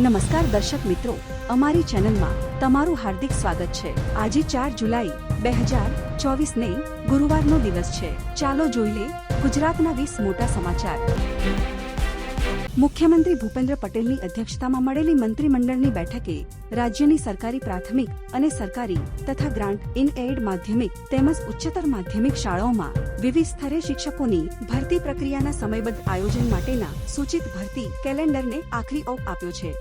નમસ્કાર દર્શક મિત્રો, અમારી ચેનલમાં તમારું હાર્દિક સ્વાગત છે. આજે ચાર જુલાઈ, બે હજાર ચોવીસ ને ગુરુવારનો દિવસ છે. ચાલો જોઈ લે ગુજરાતના વીસ મોટા સમાચાર. મુખ્યમંત્રી ભૂપેન્દ્ર પટેલની અધ્યક્ષતામાં મળેલી મંત્રીમંડળની બેઠકે રાજ્યની સરકારી પ્રાથમિક અને સરકારી તથા ગ્રાન્ટ ઇન એડ માધ્યમિક તેમજ ઉચ્ચતર માધ્યમિક શાળાઓમાં વિવિધ સ્તરે શિક્ષકોની ભરતી પ્રક્રિયાના સમયબદ્ધ આયોજન માટેના સૂચિત ભરતી કેલેન્ડરને આખરી ઓપ આપ્યો છે.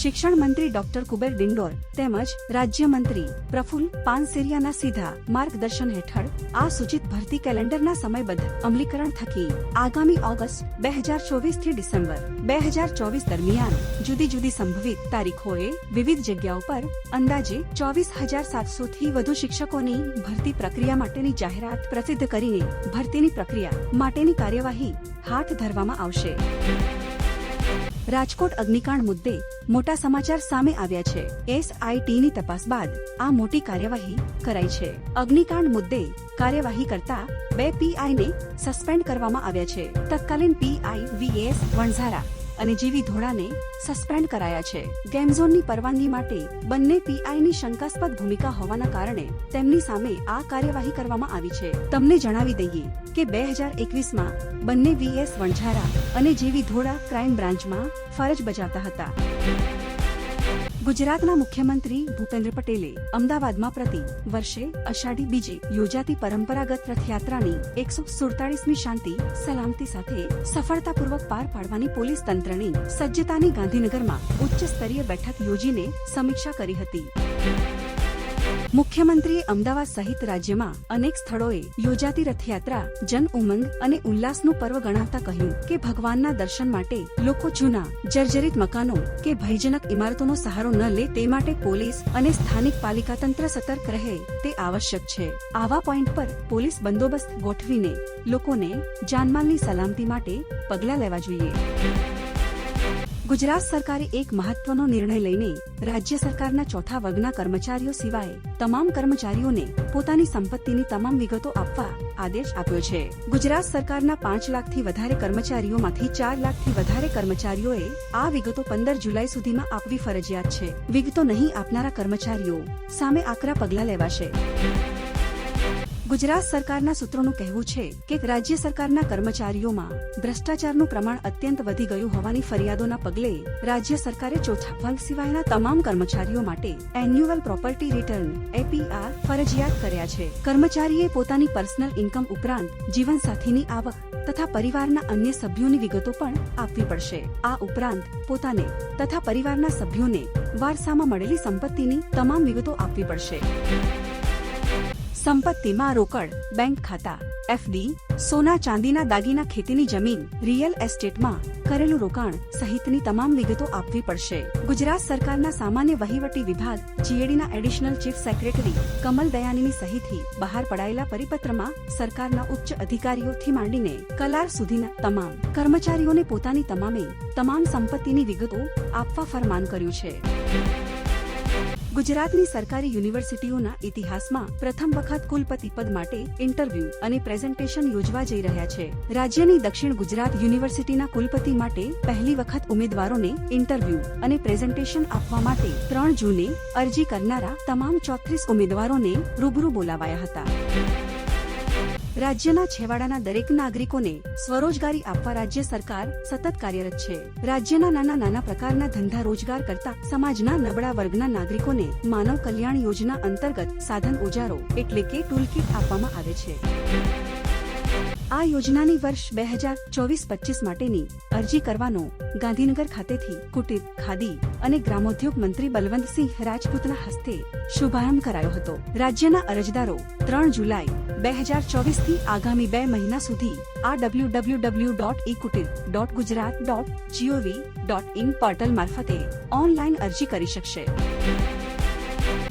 શિક્ષણ મંત્રી ડોક્ટર કુબેર ડિંડોર તેમજ રાજ્યમંત્રી પ્રફુલ્લ પાનસેરિયાના સીધા માર્ગદર્શન હેઠળ આ સૂચિત ભરતી કેલેન્ડરના સમયબદ્ધ અમલીકરણ થકી આગામી ઓગસ્ટ બે હજાર ચોવીસથી ડિસેમ્બર બે હજાર ચોવીસ દરમિયાન જુદી જુદી સંભવિત તારીખોએ વિવિધ જગ્યાઓ પર અંદાજે ચોવીસ હજાર સાતસો થી વધુ શિક્ષકોની ભરતી પ્રક્રિયા માટેની જાહેરાત પ્રસિદ્ધ કરીને ભરતીની પ્રક્રિયા માટેની કાર્યવાહી હાથ ધરવામાં આવશે. રાજકોટ અગ્નિકાંડ મુદ્દે મોટા સમાચાર સામે આવ્યા છે. એસઆઈટીની તપાસ બાદ આ મોટી કાર્યવાહી કરાઈ છે. અગ્નિકાંડ મુદ્દે કાર્યવાહી કરતા બે પીઆઈને સસ્પેન્ડ કરવામાં આવ્યા છે. તત્કાલીન પીઆઈ વીએસ વણઝારા અને જીવી ધોળાને સસ્પેન્ડ કરાયા છે. ગેમ ઝોનની પરવાનગી માટે બંને પીઆઈની શંકાસ્પદ ભૂમિકા હોવાના કારણે તેમની સામે આ કાર્યવાહી કરવામાં આવી છે. તમને જણાવી દઈએ કે બે હજાર એકવીસમાં બંને વીએસ વણઝારા અને જીવી ધોળા ક્રાઇમ બ્રાન્ચમાં ફરજ બજાવતા હતા. ગુજરાતના મુખ્યમંત્રી ભૂપેન્દ્ર પટેલે અમદાવાદમાં પ્રતિ વર્ષે અષાઢી બીજે યોજાતી પરંપરાગત રથયાત્રાની એકસો સુડતાલીસમી શાંતિ, સલામતી સાથે સફળતાપૂર્વક પાર પાડવાની પોલીસ તંત્રની સજ્જતાની ગાંધીનગરમાં ઉચ્ચ સ્તરીય બેઠક યોજીને સમીક્ષા કરી હતી. મુખ્યમંત્રીએ અમદાવાદ સહિત રાજ્યમાં અનેક સ્થળોએ યોજાતી રથયાત્રા, જન ઉમંગ અને ઉલ્લાસનું પર્વ ગણાવતા કહ્યું કે ભગવાનના દર્શન માટે લોકો જૂના, જર્જરિત મકાનો કે ભયજનક ઇમારતોનો સહારો ન લે તે માટે પોલીસ અને સ્થાનિક પાલિકા તંત્ર સતર્ક રહે તે આવશ્યક છે. આવા પોઈન્ટ પર પોલીસ બંદોબસ્ત ગોઠવીને લોકોને જાનમાલની સલામતી માટે પગલાં લેવા જોઈએ. ગુજરાત સરકારે એક મહત્વનો નિર્ણય લઈને રાજ્ય સરકારના ચોથા વર્ગના કર્મચારીઓ સિવાય તમામ કર્મચારીઓને પોતાની સંપત્તિની તમામ વિગતો આપવા આદેશ આપ્યો છે. ગુજરાત સરકારના પાંચ લાખથી વધારે કર્મચારીઓમાંથી ચાર લાખથી વધારે કર્મચારીઓએ આ વિગતો પંદર જુલાઈ સુધીમાં આપવી ફરજિયાત છે. વિગતો નહીં આપનારા કર્મચારીઓ સામે આકરા પગલાં લેવાશે. ગુજરાત સરકારના સૂત્રોનું કહેવું છે કે રાજ્ય સરકારના કર્મચારીઓમાં ભ્રષ્ટાચારનું પ્રમાણ અત્યંત વધી ગયું હોવાની ફરિયાદોના પગલે રાજ્ય સરકારે ચોથા વર્ગ સિવાયના તમામ કર્મચારીઓ માટે એન્યુઅલ પ્રોપર્ટી રિટર્ન, એપીઆર, ફરજિયાત કર્યા છે. કર્મચારીએ પોતાની પર્સનલ ઇન્કમ ઉપરાંત જીવનસાથીની આવક તથા પરિવારના અન્ય સભ્યોની વિગતો પણ આપવી પડશે. આ ઉપરાંત પોતાને તથા પરિવારના સભ્યોને વારસામાં મળેલી સંપત્તિની તમામ વિગતો આપવી પડશે. સંપત્તિમાં રોકડ, બેંક ખાતા એફડી સોના ચાંદીના દાગીના ખેતીની જમીન, રિયલ એસ્ટેટમાં કરેલું રોકાણ સહિતની તમામ વિગતો આપવી પડશે. ગુજરાત સરકારના સામાન્ય વહીવટી વિભાગ જીએડીના એડિશનલ ચીફ સેક્રેટરી કમલ દયાનીની સહિતથી બહાર પડાયેલા પરિપત્રમાં સરકારના ઉચ્ચ અધિકારીઓથી માંડીને કલાર સુધીના તમામ કર્મચારીઓને પોતાની તમામે તમામ સંપત્તિની વિગતો આપવા ફરમાન કર્યું છે. ગુજરાતની સરકારી યુનિવર્સિટીઓના ઇતિહાસમાં પ્રથમ વખત કુલપતિ પદ માટે ઇન્ટરવ્યુ અને પ્રેઝન્ટેશન યોજવા જઈ રહ્યા છે. રાજ્યની દક્ષિણ ગુજરાત યુનિવર્સિટીના કુલપતિ માટે પહેલી વખત ઉમેદવારોને ઇન્ટરવ્યુ અને પ્રેઝન્ટેશન આપવા માટે ત્રણ જૂને અરજી કરનારા તમામ ચોત્રીસ ઉમેદવારોને રૂબરૂ બોલાવાયા હતા. રાજ્યના છેવાડાના દરેક નાગરિકોને સ્વરોજગારી આપવા રાજ્ય સરકાર સતત કાર્યરત છે. રાજ્યના નાના નાના પ્રકારના ધંધા રોજગાર કરતા સમાજના નબળા વર્ગના નાગરિકોને માનવ કલ્યાણ યોજના અંતર્ગત સાધન ઓજારો એટલે કે ટૂલકીટ આપવામાં આવે છે. આ યોજનાની વર્ષ બે હજાર ચોવીસ પચીસ માટેની અરજી કરવાનો ગાંધીનગર ખાતેથી કુટીર, ખાદી અને ગ્રામોદ્યોગ મંત્રી બલવંતસિંહ રાજપૂતના હસ્તે શુભારંભ કરાયો હતો. રાજ્યના અરજદારો ત્રણ જુલાઈ બે હજાર ચોવીસથી આગામી બે મહિના સુધી આ W W W dot e Kutir dot Gujarat dot G O V dot in portal મારફતે ઓનલાઈન અરજી કરી શકશે.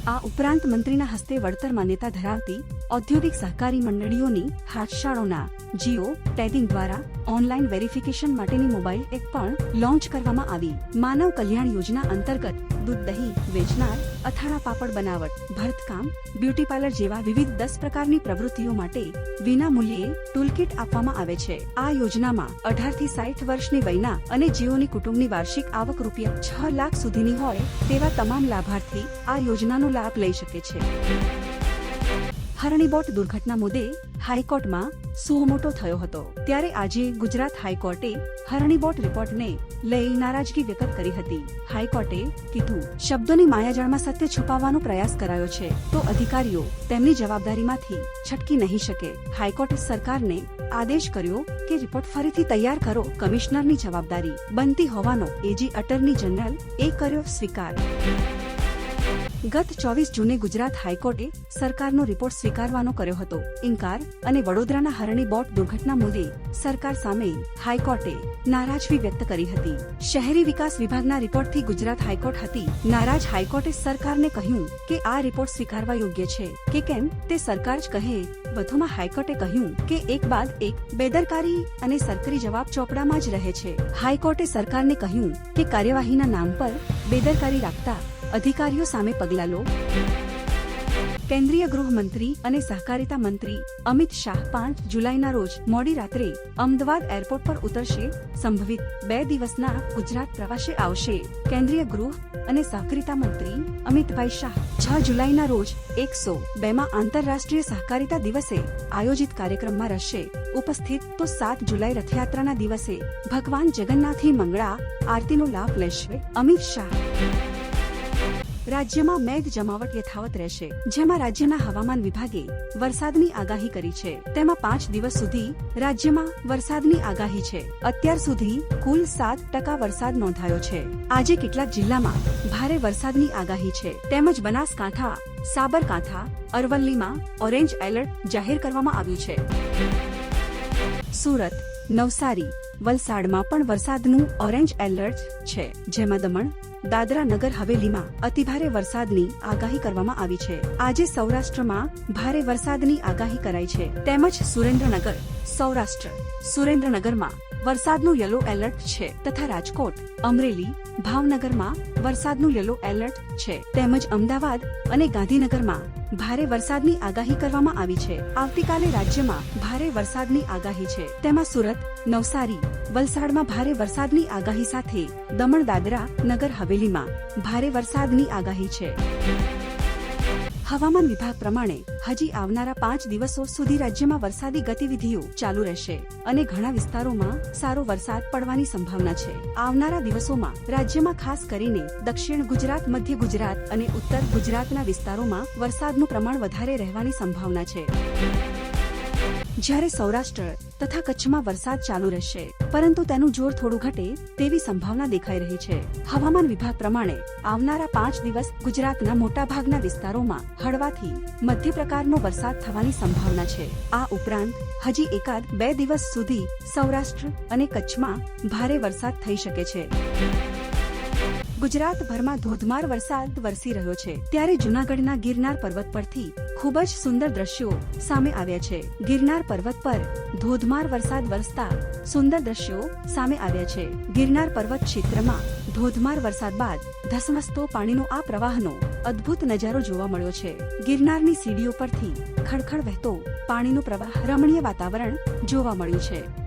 આ ઉપરાંત મંત્રીના હસ્તે વળતર માન્યતા ધરાવતી ઔદ્યોગિક સહકારી મંડળીઓની હાથશાળોના જીઓ ટેગિંગ દ્વારા ઓનલાઈન વેરિફિકેશન માટેની મોબાઈલ એપ પણ લોન્ચ કરવામાં આવી. માનવ કલ્યાણ યોજના અંતર્ગત દૂધ દહીં વેચનાર અથાણા પાપડ બનાવટ, ભરતકામ, બ્યુટી પાર્લર જેવા વિવિધ દસ પ્રકારની પ્રવૃત્તિઓ માટે વિના મૂલ્યે ટૂલકીટ આપવામાં આવે છે. આ યોજનામાં અઢારથી સાઠ વર્ષની વયના અને જીઓની કુટુંબની વાર્ષિક આવક રૂપિયા છ લાખ સુધીની હોય તેવા તમામ લાભાર્થી આ યોજનાનો લાભ લઈ શકે છે. હરણીબોટ દુર્ઘટના મુદ્દે હાઈકોર્ટમાં સુહમોટો થયો હતો. ત્યારે આજે ગુજરાત હાઈકોર્ટે હરણીબોટ રિપોર્ટને લઈ નારાજગી વ્યક્ત કરી હતી. હાઈકોર્ટે કીધું, શબ્દોની માયાજાળમાં સત્ય છુપાવવાનો પ્રયાસ કરાયો છે, તો અધિકારીઓ તેમની જવાબદારીમાંથી છટકી નહીં શકે. હાઈકોર્ટે સરકારને આદેશ કર્યો કે રિપોર્ટ ફરીથી તૈયાર કરો. કમિશનરની જવાબદારી બનતી હોવાનો એજી અટર્ની જનરલ એ કર્યો સ્વીકાર. ગત ચોવીસ જૂને ગુજરાત હાઈકોર્ટે સરકારનો રિપોર્ટ સ્વીકારવાનો કર્યો હતો. ઇન્કાર અને વડોદરાના હરણી બોટ દુર્ઘટના મુદ્દે સરકાર સામે હાઈકોર્ટે નારાજગી વ્યક્ત કરી હતી. શહેરી વિકાસ વિભાગના રિપોર્ટથી ગુજરાત હાઈકોર્ટ હતી. નારાજ હાઈકોર્ટે સરકારને કહ્યું કે આ રિપોર્ટ સ્વીકારવા યોગ્ય છે. કે કેમ? તે સરકાર જ કહે. વધુમાં હાઈકોર્ટે કહ્યું કે એક બાદ એક બેદરકારી અને સરકારી જવાબ ચોપડામાં જ રહે છે. હાઈકોર્ટે સરકારને કહ્યું કે કાર્યવાહીના નામ પર બેદરકારી રાખતા અધિકારીઓ સામે પગલાં લો. કેન્દ્રીય ગૃહમંત્રી અને સહકારિતા મંત્રી અમિત શાહ પાંચ જુલાઈના રોજ મોડી રાત્રે અમદાવાદ એરપોર્ટ પર ઉતરશે. સંભવિત બે દિવસના ગુજરાત પ્રવાસે આવશે. કેન્દ્રીય ગૃહ અને સહકારિતા મંત્રી અમિતભાઈ શાહ છ જુલાઈના રોજ એકસો બેમાં આંતરરાષ્ટ્રીય સહકારિતા દિવસે આયોજિત કાર્યક્રમમાં રહેશે. ઉપસ્થિત તો સાત જુલાઈ રથયાત્રાના દિવસે ભગવાન જગન્નાથની મંગળા આરતીનો લાભ લેશે. અમિત શાહ રાજ્યમાં મેઘ જમાવટ યથાવત રહેશે. જેમાં રાજ્યના હવામાન વિભાગે વરસાદની આગાહી કરી છે. તેમાં પાંચ દિવસ સુધી રાજ્યમાં વરસાદની આગાહી છે. અત્યાર સુધી કુલ સાત ટકા વરસાદ નોંધાયો છે. આજે કેટલાક જિલ્લામાં ભારે વરસાદની આગાહી છે. તેમજ બનાસકાંઠા, સાબરકાંઠા, અરવલ્લીમાં ઓરેન્જ એલર્ટ જાહેર કરવામાં આવ્યું છે. સુરત, નવસારી, વલસાડમાં પણ વરસાદનું ઓરેન્જ એલર્ટ છે. જેમાં દમણ દાદરા નગર હવેલીમાં અતિભારે વરસાદની આગાહી કરવામાં આવી છે. આજે સૌરાષ્ટ્રમાં ભારે વરસાદની આગાહી કરાઈ છે. તેમજ સુરેન્દ્રનગર, સૌરાષ્ટ્ર. સુરેન્દ્રનગરમાં વરસાદનું યલો એલર્ટ છે તથા રાજકોટ, અમરેલી, ભાવનગરમાં વરસાદનું યલો એલર્ટ છે. તેમજ અમદાવાદ અને ગાંધીનગરમાં ભારે વરસાદની આગાહી કરવામાં આવી છે. આવતીકાલે રાજ્યમાં ભારે વરસાદની આગાહી છે. તેમાં સુરત, નવસારી, વલસાડમાં ભારે વરસાદની આગાહી સાથે દમણ દાદરા, નગર હવેલીમાં ભારે વરસાદની આગાહી છે. હવામાન વિભાગ પ્રમાણે હજી આવનારા પાંચ દિવસો સુધી રાજ્યમાં વરસાદી ગતિવિધિઓ ચાલુ રહેશે અને ઘણા વિસ્તારોમાં સારો વરસાદ પડવાની સંભાવના છે. આવનારા દિવસોમાં રાજ્યમાં ખાસ કરીને દક્ષિણ ગુજરાત, મધ્ય ગુજરાત અને ઉત્તર ગુજરાતના વિસ્તારોમાં વરસાદનું પ્રમાણ વધારે રહેવાની સંભાવના છે. જ્યારે સૌરાષ્ટ્ર તથા કચ્છમાં વરસાદ ચાલુ રહેશે, પરંતુ તેનું જોર થોડું ઘટે તેવી સંભાવના દેખાઈ રહી છે. હવામાન વિભાગ પ્રમાણે આવનારા પાંચ દિવસ ગુજરાતના મોટાભાગના વિસ્તારોમાં હળવાથી મધ્ય પ્રકારનો વરસાદ થવાની સંભાવના છે. આ ઉપરાંત, હજી એકાદ બે દિવસ સુધી સૌરાષ્ટ્ર અને કચ્છમાં ભારે વરસાદ થઈ શકે છે. ગુજરાતભરમાં ધોધમાર વરસાદ વરસી રહ્યો છે. ત્યારે જુનાગઢના ગિરનાર પર્વત પરથી ખૂબ જ સુંદર દ્રશ્યો સામે આવ્યા છે. ગિરનાર પર્વત પર ધોધમાર વરસાદ વરસતા સુંદર દ્રશ્યો સામે આવ્યા છે. ગિરનાર પર્વત ક્ષેત્રમાં ધોધમાર વરસાદ બાદ ધસમસતો પાણીનો આ પ્રવાહનો અદ્ભુત નજારો જોવા મળ્યો છે. ગિરનારની સીડીઓ પરથી ખડખડ વહેતો પાણીનો પ્રવાહ રમણીય વાતાવરણ જોવા મળ્યું છે.